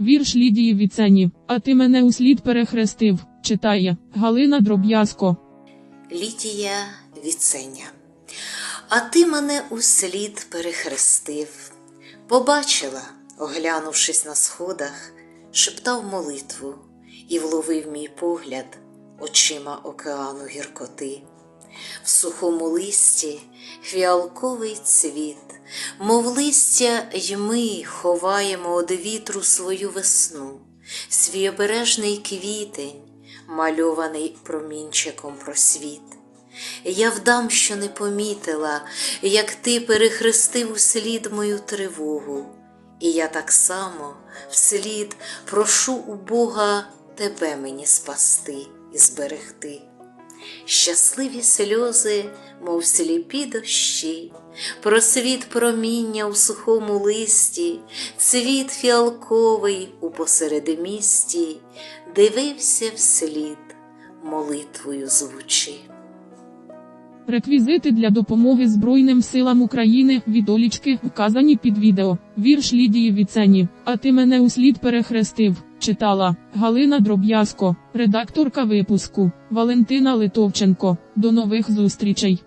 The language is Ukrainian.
Вірш Лідії Віцені, а ти мене услід перехрестив, читає Галина Дроб'язко. Лідія Віценя. А ти мене услід перехрестив. Побачила, оглянувшись на сходах, шептав молитву і вловив мій погляд очима океану гіркоти. В сухому листі фіалковий цвіт, мов листя й ми ховаємо од вітру свою весну, свій обережний квітень, мальований промінчиком просвіт. Я вдам, що не помітила, як ти перехрестив услід мою тривогу, і я так само вслід прошу у Бога тебе мені спасти і зберегти. Щасливі сльози, мов сліпі дощі, просвіт проміння у сухому листі, цвіт фіалковий у посередмісті, дивився вслід, молитвою звучи. Реквізити для допомоги Збройним силам України від Олічки вказані під відео. Вірш Лідії Віцені, а ти мене услід перехрестив, читала Галина Дроб'язко, редакторка випуску Валентина Литовченко. До нових зустрічей.